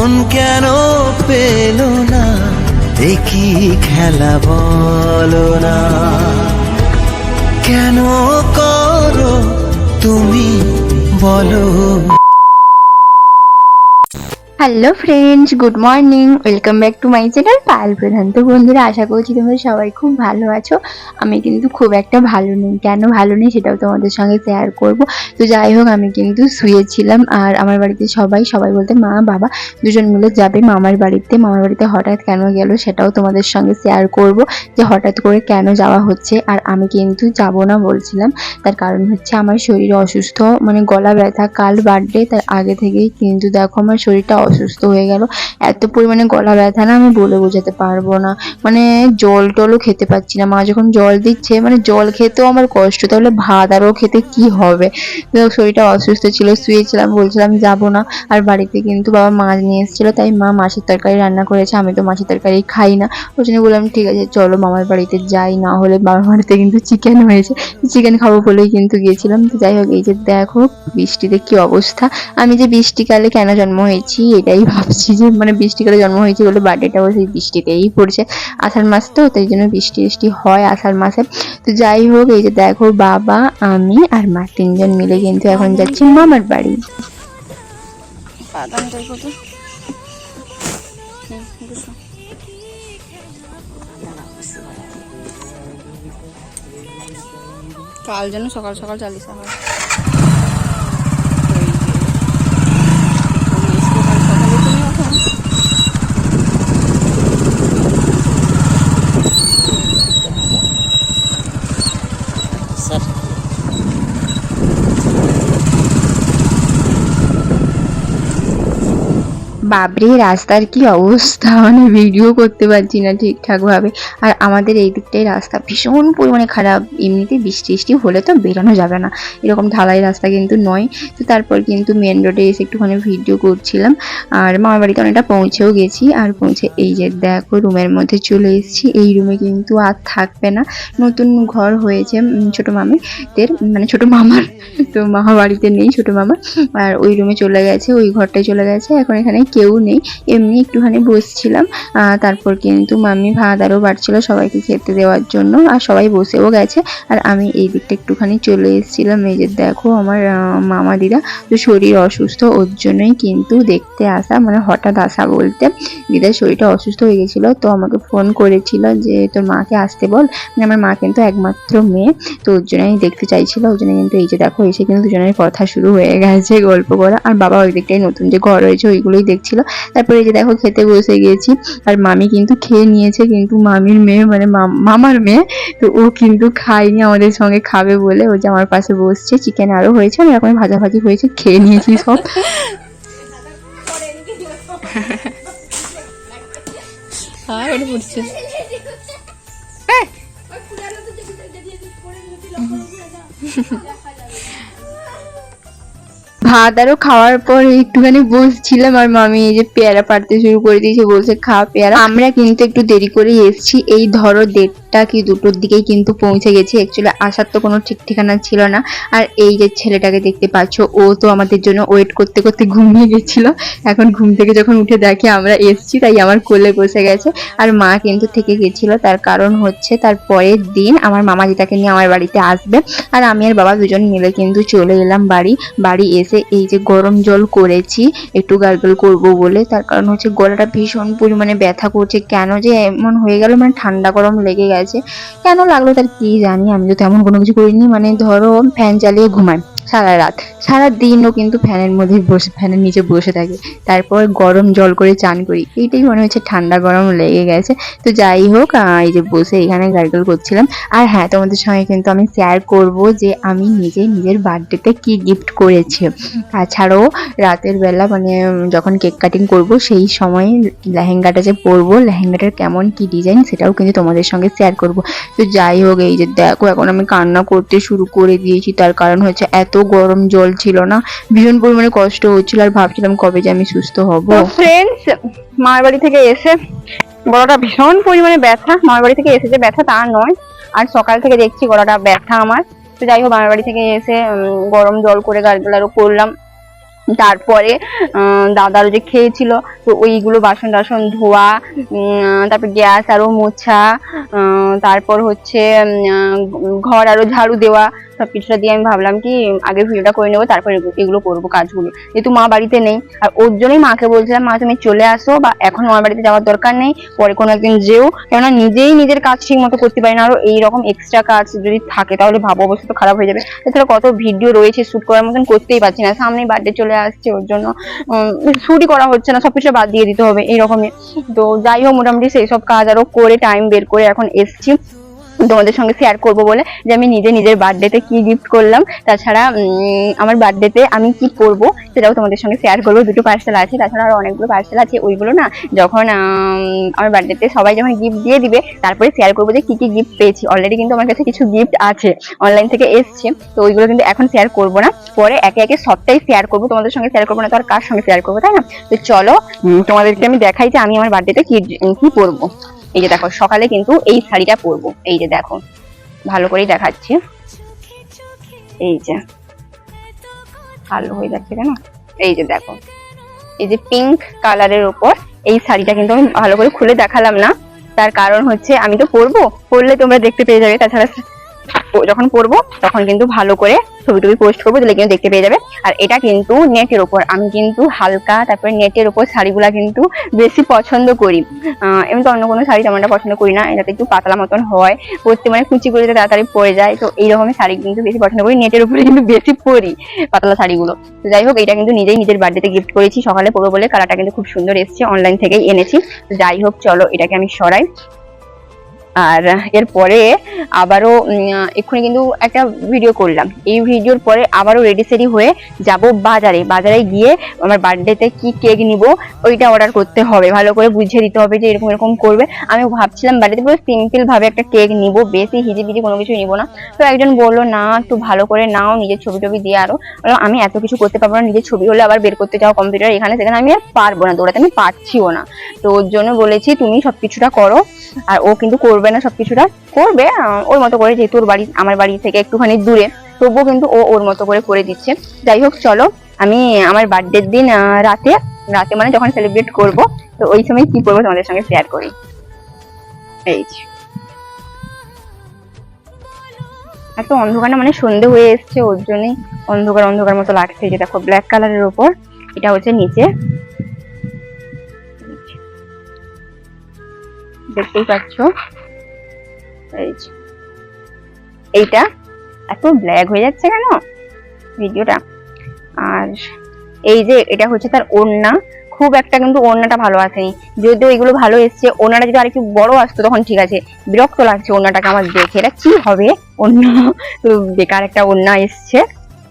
মন কেন পেল না? দেখি খেলা বলো না। কেন করো তুমি বলো? Hello friends good morning welcome back to my channel Payel Pradhan তো বন্ধুরা, আশা করছি তোমরা সবাই খুব ভালো আছো। আমি কিন্তু খুব একটা ভালো নেই। কেন ভালো নেই সেটাও তোমাদের সঙ্গে শেয়ার করব। তো যাই হোক, আমি কিন্তু শুয়েছিলাম আর আমার বাড়িতে সবাই সবাই বলতে মা, বাবা দুজন মিলে যাবে মামার বাড়িতে। মামার বাড়িতে হঠাৎ কেন গেল সেটাও তোমাদের সঙ্গে শেয়ার করব যে হঠাৎ করে কেন যাওয়া হচ্ছে। আর আমি কিন্তু যাব না বলছিলাম। তার কারণ হচ্ছে আমার শরীর অসুস্থ মানে গলা ব্যথা, কাল বার্থডে তার আগে থেকেই কিন্তু দেখো আমার শরীরটা অসুস্থ হয়ে গেল। এত পরিমাণে গলা ব্যথা না আমি বলে বোঝাতে পারব না। মানে জল টলও খেতে পাচ্ছি না। মা যখন জল দিচ্ছে মানে জল খেতেও আমার কষ্ট। তাহলে ভাত আরও খেতে কি হবে? তো শরীরটা অসুস্থ ছিল, শুয়েছিলাম, বলছিলাম যাব না। আর বাড়িতে কিন্তু বাবা মাছ নিয়ে এসেছিল, তাই মা মাছের তরকারি রান্না করেছে। আমি তো মাছের তরকারি খাই না। ওই জন্য বললাম, ঠিক আছে, চলো মামার বাড়িতে যাই। না হলে বাবার বাড়িতে কিন্তু চিকেন হয়েছে। চিকেন খাব বলেই কিন্তু গিয়েছিলাম। তো যাই হোক, এই যে দেখো, বৃষ্টিতে কি অবস্থা। আমি যে বৃষ্টিকালে কেন জন্ম হয়েছি এটাই ভাবছি যে মানে বৃষ্টিকালে জন্ম হয়েছি বলে বার্থডেটাও সেই বৃষ্টিতেই পড়ছে। আষাঢ় মাস তো, তাই জন্য বৃষ্টি বৃষ্টি হয় আষাঢ় মাসে। তো যাই হোক, এই যে দেখো বাবা, আমি আর মা তিনজন মিলে কিন্তু এখন যাচ্ছি মামার বাড়ি। কাল যেন সকাল সকাল চালিশা হয় বাবরে রাস্তার কি অবস্থা? মানে ভিডিও করতে পারছি না ঠিকঠাক ভাবে আর আমাদের এই দিকটাই রাস্তা ভীষণ পরিমাণে খারাপ। এমনিতে বৃষ্টি বৃষ্টি হলে তো বেরোনো যাবে না। এরকম ঢালাই রাস্তা কিন্তু নয়। তো তারপর কিন্তু মেন রোডে এসে একটুখানি ভিডিও করছিলাম। আর মামার বাড়িতে অনেকটা পৌঁছেও গেছি। আর পৌঁছে এই যে দেখো রুমের মধ্যে চলে এসেছি। এই রুমে কিন্তু আর থাকবে না। নতুন ঘর হয়েছে ছোট মামিদের মানে ছোট মামার। তো মামা বাড়িতে নেই ছোট মামা। আর ওই রুমে চলে গেছে, ওই ঘরটায় চলে গেছে। এখন এখানে কেউ নেই। এমনি একটুখানি বসছিলাম। তারপর কিন্তু মাম্মি ভাত আরও বাড়ছিল সবাইকে খেতে দেওয়ার জন্য। আর সবাই বসেও গেছে। আর আমি এই দিকটা একটুখানি চলে এসেছিলাম। এই যে দেখো আমার মামা দিদা তো শরীর অসুস্থ, ওর জন্যই কিন্তু দেখতে আসা মানে হঠাৎ আসা বলতে। দিদার শরীরটা অসুস্থ হয়ে গেছিল, তো আমাকে ফোন করেছিল যে, তোর মাকে আসতে বল। মানে আমার মা কিন্তু একমাত্র মেয়ে, তো ওর জন্যই দেখতে চাইছিল। ওর জন্য কিন্তু এই যে দেখো, এসে কিন্তু দুজনের কথা শুরু হয়ে গেছে গল্প করা। আর বাবা ওই দিকটাই নতুন যে ঘর হয়েছে ওইগুলোই দেখছিল তারপরে এই যে দেখো খেতে বসে গিয়েছি আর মামি কিন্তু খেয়ে নিয়েছে কিন্তু মামির মেয়ে মানে মাম- মামার মেয়ে তো ও কিন্তু খায়নি আমাদের সঙ্গে খাবে বলে। ও যে আমার পাশে বসছে চিকেন আরও হয়েছে অনেক রকমের ভাজাভাজি হয়েছে খেয়ে নিয়েছি সব। হ্যাঁ ভাত আরও খাওয়ার পর একটুখানি বসছিলাম আর মামি এই যে পেয়ারা পাড়তে শুরু করে দিয়েছে, বলছে খা পেয়ারা। আমরা কিন্তু একটু দেরি করে এসছি। এই ধরো দেড়টা কি দুটোর দিকেই কিন্তু পৌঁছে গেছি। অ্যাকচুয়ালি আসার তো কোনো ঠিক ঠিকানা ছিল না। আর এই যে ছেলেটাকে দেখতে পাচ্ছ, ও তো আমাদের জন্য ওয়েট করতে করতে ঘুমিয়ে গেছিল। এখন ঘুম থেকে যখন উঠে দেখে আমরা এসেছি, তাই আমার কোলে বসে গেছে। আর মা কিন্তু থেকে গেছিল। তার কারণ হচ্ছে তার পরের দিন আমার মামা যেটাকে নিয়ে আমার বাড়িতে আসবে। আর আমি আর বাবা দুজন মিলে কিন্তু চলে এলাম বাড়ি। বাড়ি এসে এই যে গরম জল করেছি, একটু গার্গল করব বলে। তার কারণ হচ্ছে গলাটা ভীষণ পরিমাণে ব্যথা করছে। কেন যে এমন হয়ে গেল মানে ঠান্ডা গরম লেগে গেছে। কেন লাগল তার কি জানি, আমি তো তেমন কোনো কিছু করিনি। মানে ধরো ফ্যান চালিয়ে ঘুমাই। সারা রাত। সারা দিনও কিন্তু ফ্যানের মধ্যে বসে, ফ্যানের নিচে বসে থাকি। তারপর গরম জল করে চান করি। এইটাই মনে হচ্ছে ঠান্ডা গরম লেগে গেছে। তো যাই হোক এই যে বসে এখানে গার্গল করছিলাম। আর হ্যাঁ তোমাদের সঙ্গে কিন্তু আমি শেয়ার করব যে আমি নিজে নিজের বার্থডেতে কি গিফট করেছি। তাছাড়াও রাতের বেলা মানে যখন কেক কাটিং করব, সেই সময় লেহেঙ্গাটা যে পরবো, লেহেঙ্গাটার কেমন কি ডিজাইন সেটাও কিন্তু তোমাদের সঙ্গে শেয়ার করব। তো যাই হোক, এই যে দেখো, এখন আমি কান্না করতে শুরু করে দিয়েছি। তার কারণ হচ্ছে এত গরম জল ছিল না। ভীষণ পরিমাণে কষ্ট হচ্ছিল আর ভাবছিলাম কবে যে আমি সুস্থ হব। ফ্রেন্ডস মামার বাড়ি থেকে এসে গলাটা ভীষণ পরিমাণে ব্যথা। মামার বাড়ি থেকে এসে যে ব্যথা তা নয়। আর সকাল থেকে দেখছি গলাটা ব্যথা আমার। তো যাই হোক মামার বাড়ি থেকে এসে গরম জল করে গাছগুলো করলাম। তারপরে আহ, দাদারও যে খেয়েছিল তো ওইগুলো বাসন টাসন ধোয়া তারপর গ্যাস আরও মোছা তারপর হচ্ছে ঘর আরও ঝাড়ু দেওয়া সব কিছুটা দিয়ে আমি ভাবলাম কি আগে ভিডিওটা করে নেব তারপর এগুলো করব কাজগুলো। যেহেতু মা বাড়িতে নেই আর ওর জন্যই মাকে বলছিলাম মা তুমি চলে আসো বা এখন আমার বাড়িতে যাওয়ার দরকার নেই পরে কোনো একদিন যেও। কেননা নিজেই নিজের কাজ ঠিক মতো করতে পারি না আরও এইরকম এক্সট্রা কাজ যদি থাকে তাহলে ভাবো অবস্থা তো খারাপ হয়ে যাবে। এছাড়া কত ভিডিও রয়েছে শ্যুট করার মতন করতেই পারছি না। সামনেই বার্থডে চলে আসছে, ওর জন্য শুটই করা হচ্ছে না, সবকিছু বাদ দিয়ে দিতে হবে এইরকমই তো যাই হোক, মোটামুটি সেই সব কাজ আরও করে টাইম বের করে এখন এসছি। তোমাদের সঙ্গে শেয়ার করব বলে যে আমি নিজে নিজের বার্থডেতে কি গিফট করলাম। তাছাড়া আমার বার্থডেতে আমি কি করব সেটাও তোমাদের সঙ্গে শেয়ার করব। দুটো পার্সেল আছে, তাছাড়া আরও অনেকগুলো পার্সেল আছে, ওইগুলো না যখন আমার বার্থডেতে সবাই যখন গিফট দিয়ে দিবে, তারপরে শেয়ার করব যে কি কি গিফট পেয়েছি। অলরেডি কিন্তু আমার কাছে কিছু গিফট আছে অনলাইন থেকে এসছে, তো ওইগুলো কিন্তু এখন শেয়ার করব না। পরে একে একে সবটাই শেয়ার করব, তোমাদের সঙ্গে শেয়ার করব না তো আর কার সঙ্গে শেয়ার করব, তাই না? তো চলো তোমাদেরকে আমি দেখাই যে আমি আমার বার্থডেতে কি কী পরবো এই যে দেখো, সকালে কিন্তু এই শাড়িটা পরবো। এই যে দেখো, ভালো করেই দেখাচ্ছি। এই যে, ভালো হয়ে যাচ্ছে কেন এই যে দেখো, এই যে পিঙ্ক কালারের ওপর এই শাড়িটা কিন্তু আমি ভালো করে খুলে দেখালাম না। তার কারণ হচ্ছে আমি তো পরবো, পরলে তোমরা দেখতে পেয়ে যাবে। তাছাড়া যখন পরবো তখন কিন্তু ভালো করে ছবি টবি পোস্ট করব তাহলে কিন্তু দেখতে পেয়ে যাবে। আর এটা কিন্তু নেটের ওপর আমি কিন্তু হালকা, তারপরে নেটের ওপর শাড়িগুলা কিন্তু বেশি পছন্দ করি। এমনি তো অন্য কোনো শাড়ি তেমনটা পছন্দ করি না। এটাতে একটু পাতলা মতন হয়। পরতে মানে কুচি করে তাড়াতাড়ি পরে যায়। তো এই রকমের শাড়ি কিন্তু বেশি পছন্দ করি। নেটের উপরে কিন্তু বেশি পরি পাতলা শাড়িগুলো। তো যাই হোক, এটা কিন্তু নিজেই নিজের বার্থডেতে গিফট করেছি। সকালে পরবো বলে কালারটা কিন্তু খুব সুন্দর এসেছে। অনলাইন থেকেই এনেছি। যাই হোক, চলো এটাকে আমি সরাই। আর এরপরে আবারও এক্ষুনি কিন্তু একটা ভিডিও করলাম। এই ভিডিওর পরে আবারও রেডি সেডি হয়ে যাব বাজারে। বাজারে গিয়ে আমার বার্থডেতে কি কেক নিব ওইটা অর্ডার করতে হবে। ভালো করে বুঝিয়ে দিতে হবে যে এরকম এরকম করবে। আমি ভাবছিলাম বাড়িতে পুরো সিম্পল ভাবে একটা কেক নিব বেশি হিজি হিজিবিজি কোনো কিছু নিব না। তো একজন বলল না একটু ভালো করে নাও নিজের ছবি টবি দিয়ে আরও। বললাম, আমি এত কিছু করতে পারব না নিজের ছবি হলে আবার বের করতে যাও কম্পিউটার এখানে সেখানে আমি আর পারব না দৌড়াতে আমি পারছিও না। তো ওর জন্য বলেছি তুমি সব কিছুটা করো। আর ও কিন্তু করবে না সবকিছুটা, করবে ওর মতো করে যেহেতু ওর বাড়ি, আমার বাড়ি থেকে একটুখানি দূরে, তবুও কিন্তু ও ওর মতো করে করে দিচ্ছে যাই হোক, চলো, আমি আমার বার্থডের দিন রাতে রাতে মানে যখন সেলিব্রেট করব, তো ওই সময় কি করব তোমাদের সঙ্গে শেয়ার করি এই। এত অন্ধকার মানে সন্ধে হয়ে এসছে, ওর জন্যই অন্ধকার অন্ধকার মতো লাগছে যে দেখো ব্ল্যাক কালারের ওপর, এটা হচ্ছে নিচে দেখতেই পাচ্ছ। এইটা এত ব্ল্যাক হয়ে যাচ্ছে কেন? ভিডিওটা। আর এই যে এটা হচ্ছে তার ওড়না। খুব একটা কিন্তু ওড়নাটা ভালো আসেনি। যদিও এগুলো ভালো এসছে, ওড়নাটা যদি আরেকটু বড় আসতো তখন ঠিক আছে। বিরক্ত লাগছে ওড়নাটাকে আমার দেখে। এটা কি হবে? তো বেকার একটা ওড়না এসছে।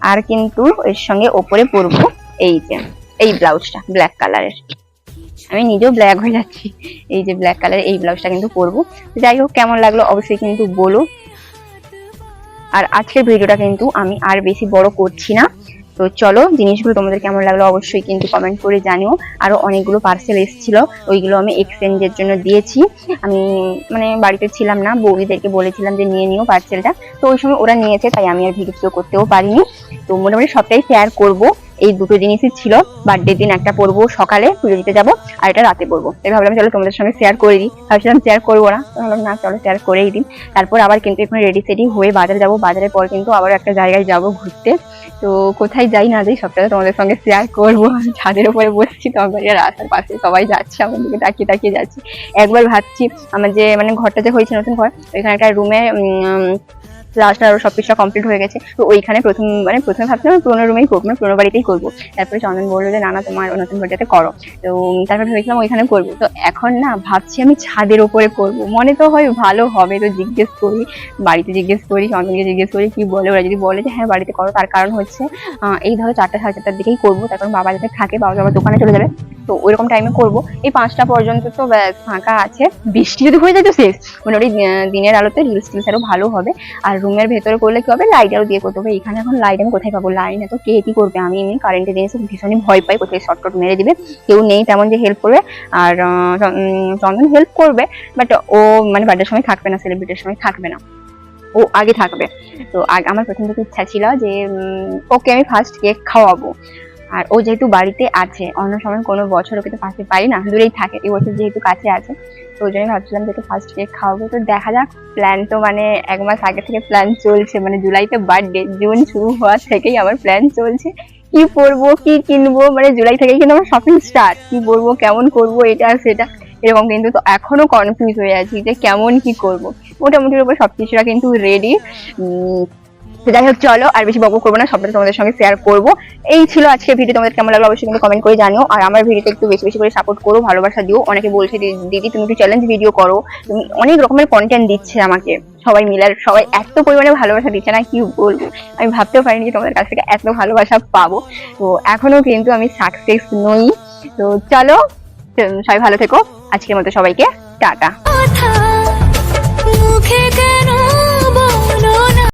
আর কিন্তু এর সঙ্গে ওপরে পরবো এই যে, এই ব্লাউজটা ব্ল্যাক কালারের আমি নিজেও ব্ল্যাক হয়ে যাচ্ছি। এই যে ব্ল্যাক কালারের এই ব্লাউজটা কিন্তু পরবো। যাই হোক, কেমন লাগল অবশ্যই কিন্তু বলো। আর আজকের ভিডিওটা কিন্তু আমি আর বেশি বড় করছি না। তো চলো, জিনিসগুলো তোমাদের কেমন লাগল অবশ্যই কিন্তু কমেন্ট করে জানিও। আরও অনেকগুলো পার্সেল এসেছিল, ওইগুলো আমি এক্সচেঞ্জের জন্য দিয়েছি। আমি মানে বাড়িতে ছিলাম না, বৌদিদেরকে বলেছিলাম যে নিয়ে নিও পার্সেলটা তো ওই সময় ওরা নিয়েছে, তাই আমি আর ভিডিও করতেও পারিনি। তো মোটামুটি সবটাই শেয়ার করব। এই দুটো জিনিসই ছিল বার্থডে দিন একটা পরবো, সকালে পুজো দিতে যাব আর এটা রাতে পরবো। তাই ভাবলাম চলো তোমাদের সঙ্গে শেয়ার করে দিই। ভাবছিলাম শেয়ার করব না ভাবলাম না, চলো শেয়ার করেই দিই। তারপর আবার কিন্তু এখন রেডি সেডি হয়ে বাজারে যাব। বাজারের পর কিন্তু আবার একটা জায়গায় যাব ঘুরতে। তো কোথায় যাই না যাই সবটা তোমাদের সঙ্গে শেয়ার করব। ছাদের উপরে বসছি তো আমার রাস্তার পাশে সবাই যাচ্ছে, আমার দিকে তাকিয়ে তাকিয়ে যাচ্ছে। একবার ভাবছি, আমার যে মানে ঘরটা যে হয়েছে নতুন ঘর ওইখানে একটা রুমে লাস্ট আরও সব কিছু কমপ্লিট হয়ে গেছে। তো ওইখানে প্রথম মানে প্রথমে ভাবছিলাম পুরোনো রুমেই করব মানে পুরোনো বাড়িতেই করব। তারপরে চন্দন বলল যে না না তোমার নতুন বাড়িতে করো। তো তারপরে ভেবেছিলাম ওইখানে করব। তো এখন না ভাবছি আমি ছাদের ওপরে করব। মনে তো হয় ভালো হবে তো জিজ্ঞেস করি বাড়িতে জিজ্ঞেস করি চন্দনকে জিজ্ঞেস করি কি বলে? ওরা যদি বলে যে হ্যাঁ বাড়িতে করো। তার কারণ হচ্ছে এই ধরো চারটা সাড়ে চারটার দিকেই করব। তারপর বাবা যাতে থাকে বাবা আবার দোকানে চলে যাবে। তো ওইরকম টাইমে করব। এই পাঁচটা পর্যন্ত তো ফাঁকা আছে। বৃষ্টি যদি হয়ে যায় তো শেষ মোটামুটি আহ, দিনের আলোতে রিলস টিলস আরও ভালো হবে। আর রুমের ভেতরে করলে কি হবে? লাইটারও দিয়ে করতে হবে। এখানে এখন লাইট আমি কোথায় পাবো? লাইন এত কে কি করবে? আমি এমনি কারেন্টের জিনিস ভীষণই ভয় পাই। কোথায় শর্টকাট মেরে দিবে? কেউ নেই তেমন যে হেল্প করবে। আর চন্দন হেল্প করবে। বাট ও মানে বাড়ির সময় থাকবে না সেলিব্রিটির সময় থাকবে না। ও আগে থাকবে। তো আমার প্রথম থেকে ইচ্ছা ছিল যে ওকে আমি ফার্স্ট কেক খাওয়াবো। আর ও যেহেতু বাড়িতে আছে, অন্য সময় কোনো বছর ওকে তো পাশে পাই না, দূরেই থাকে, এই বছর যেহেতু কাছে আছে, তো ওই জন্যই ভাবছিলাম যে ফার্স্ট কেক খাওয়াবো। তো দেখা যাক প্ল্যান তো মানে এক মাস আগে থেকে প্ল্যান চলছে মানে জুলাইতে বার্থডে জুন শুরু হওয়া থেকেই আমার প্ল্যান চলছে। কি পরবো, কি কিনবো মানে জুলাই থেকেই কিন্তু আমার শপিং স্টার্ট কি পরবো, কেমন করব, এটা সেটা, এরকম কিন্তু তো এখনও কনফিউজ হয়ে আছি যে কেমন কি করব। মোটামুটির উপর সবকিছুরা কিন্তু রেডি তো যাই হোক, চলো, আর বেশি বকবক করব না সবটা তোমাদের সঙ্গে শেয়ার করব। এই ছিল আজকে ভিডিও তোমাদের কেমন লাগল অবশ্যই কিন্তু কমেন্ট করে জানিও। আর আমার ভিডিওতে একটু বেশি বেশি করে সাপোর্ট করো, ভালোবাসা দিও। অনেকে বলছে দিদি, তুমি একটু চ্যালেঞ্জ ভিডিও করো। তুমি অনেক রকমের কন্টেন্ট দিচ্ছে আমাকে। সবাই মিলে, আর সবাই এত পরিমাণে ভালোবাসা দিচ্ছে না, কি বলব? আমি ভাবতেও পারিনি যে তোমাদের কাছ থেকে এত ভালোবাসা পাবো। তো এখনও কিন্তু আমি সাকসেস নই। তো চলো সবাই ভালো থেকো। আজকের মতো সবাইকে, টাটা। মুখেতে